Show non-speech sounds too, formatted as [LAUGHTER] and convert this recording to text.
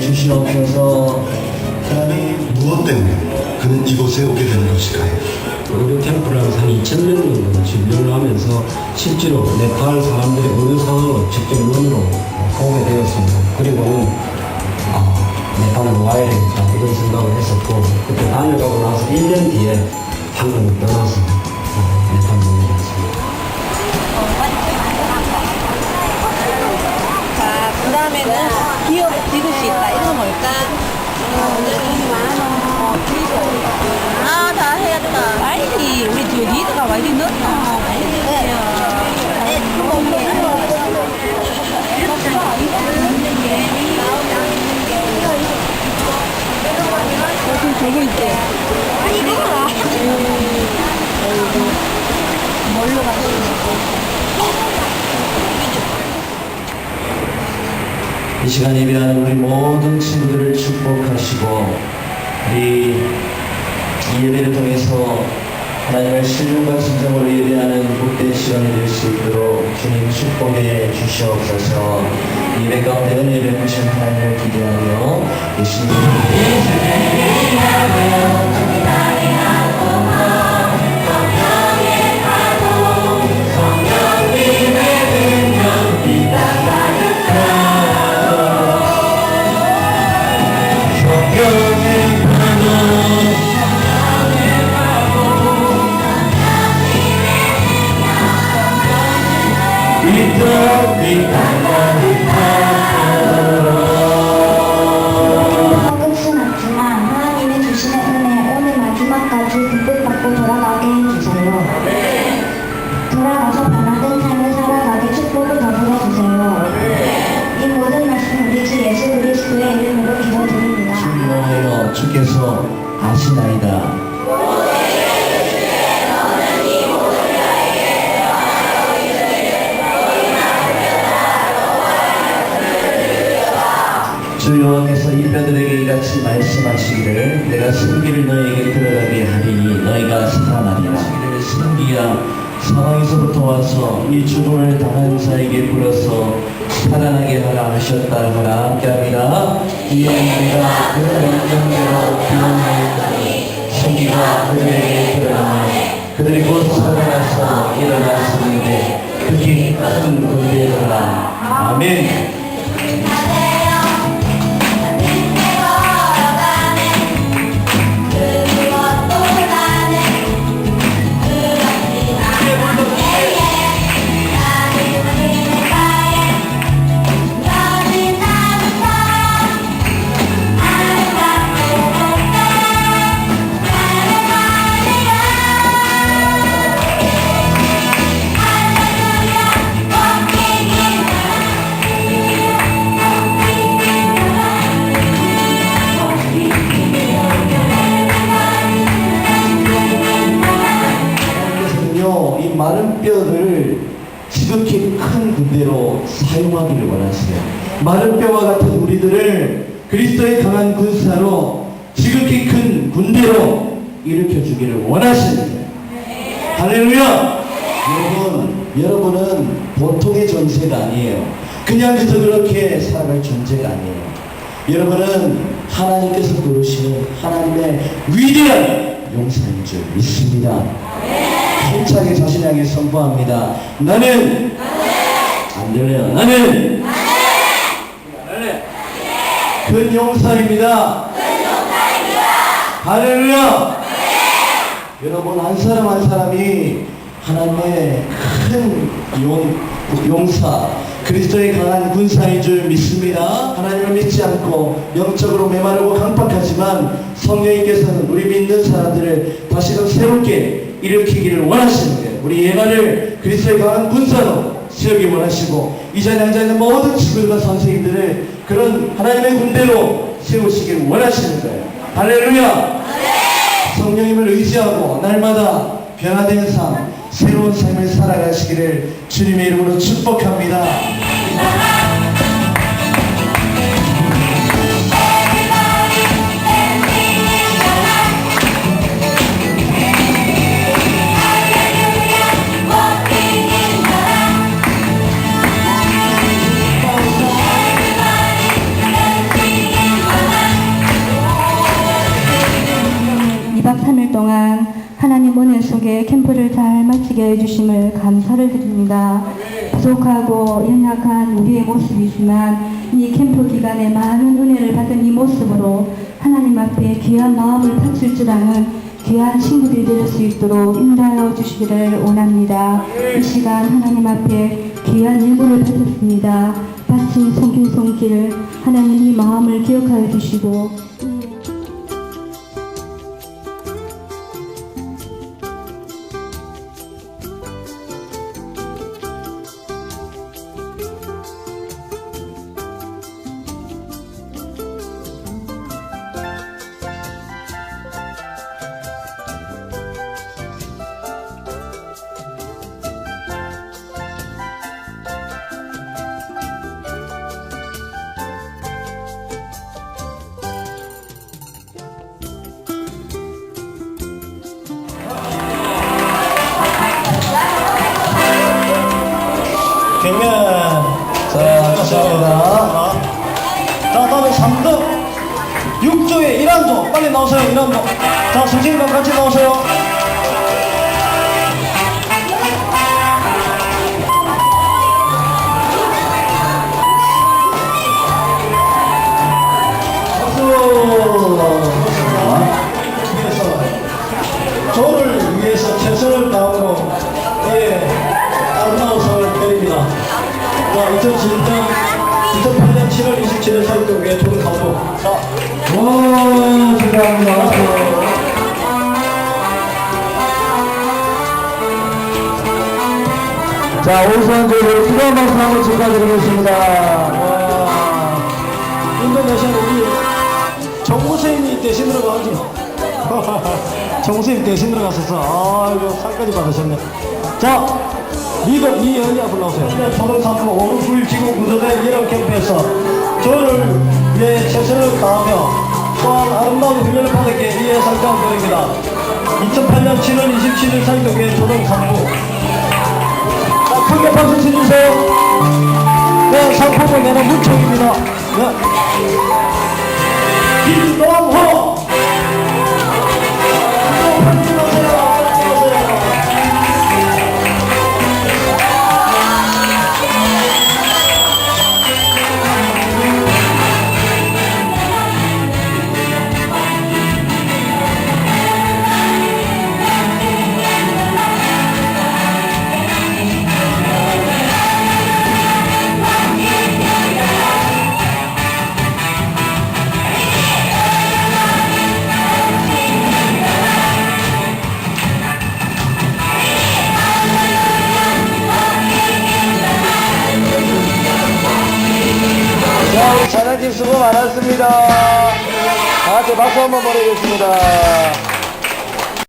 주시옵소서 하나님 무엇 때문에 그는 이곳에 오게 되는 것일까요? 오르 템플을 한 2,000년 정도 진료를 하면서 실제로 네팔 사람들의 어느 상황을 직접 눈으로 보게 되었습니다. 그리고는 아, 네팔을 와야 되겠다 이런 생각을 했었고 그때 다녀가고 나서 1년 뒤에 한국을 떠나서 어, 네팔 오게 됐습니다. 자, 그 다음에는 기업 이것이 있다. 이건 뭘까? 아, 다 해야 된다. 빨리, 우리 저 리더가 와 이리 넣었다. 빨리 해주세요. 저거 있대. 아니, 이거라. 뭘로 가시는 이 시간 예배하는 우리 모든 친구들을 축복하시고 우리 이 예배를 통해서 하나님의 신령과 진정으로 예배하는 복된 시간이 될 수 있도록 주님 축복해 주시옵소서. 예배 가운데 은혜를 베푸신 하나님을 기대하며 예수님 끝은 주 여호와께서 이 뼈들에게 이같이 말씀하시기를 내가 승기를 너희에게 들어가게 하리니 너희가 살아나리라. 승기야. 사방에서부터 와서 이 죽음을 당한 자에게 불어서 살아나게 하라 하셨다 하라 함께합니다. 이에 우리가 그 명령대로 기원하였더니 승기가 그들에게 드러나니 그들이 곧 살아나서 일어났었는데 그게 큰 군대더라. 아멘 사용하기를 원하세요. 마른 뼈와 같은 우리들을 그리스도의 강한 군사로 지극히 큰 군대로 일으켜 주기를 원하십니다. 할렐루야! 여러분, 여러분은 보통의 존재가 아니에요. 그냥 그저 그렇게 살아갈 존재가 아니에요. 여러분은 하나님께서 부르시는 하나님의 위대한 용사인 줄 믿습니다. 힘차게 자신 에게 선포합니다. 나는 안 들려요. 나는 큰 용사입니다. 할렐루야. 여러분 한 사람 한 사람이 하나님의 큰 용, 용사 그리스도의 강한 군사인 줄 믿습니다. 하나님을 믿지 않고 영적으로 메마르고 강박하지만 성령님께서는 우리 믿는 사람들을 다시금 새롭게 일으키기를 원하시는 거예요. 우리 예만을 그리스도의 강한 군사로 세우기 원 하시고 이 자리에 앉아 있는 모든 친구들과 선생님들을 그런 하나님의 군대로 세우시길 원하시는 거예요. 할렐루야! 성령님을 의지하고 날마다 변화된 삶, 새로운 삶을 살아가시기를 주님의 이름으로 축복합니다. 하나님 은혜 속에 캠프를 잘 마치게 해주심을 감사를 드립니다. 부족하고 연약한 우리의 모습이지만 이 캠프 기간에 많은 은혜를 받은 이 모습으로 하나님 앞에 귀한 마음을 바칠 줄 아는 귀한 친구들이 될 수 있도록 인도하여 주시기를 원합니다. 이 시간 하나님 앞에 귀한 예물을 받았습니다. 바친 손길 손길 하나님 이 마음을 기억하여 주시고 이 경면 자 주시합니다. 자 다음에 3등 6조의 1한조 빨리 나오세요. 1한조 자 선생님과 같이 나오세요 자, 오수환 조를 수고한 말씀 한번 축하드리겠습니다. 와, 인도네시아 우리 정무선생님이 대신으로 가가지고. [LAUGHS] 정선생님 대신으로 갔었어. 아이고, 상까지 받으셨네. 자, 리더 이현이 앞으로 나오세요. 저는 삼부 5월 9일 지구 구조대 이런 캠프에서 저를 위해 최선을 다하며 또한 아름다운 훈련을 받았기에 이해 상장 드립니다. 2008년 7월 27일 사이동의 조동 3부. 자, 크게 박수 쳐주세요. 네, 상품은 내는 문청입니다. 네. 고 많았습니다. 다 같이 박수 한번 보내겠습니다.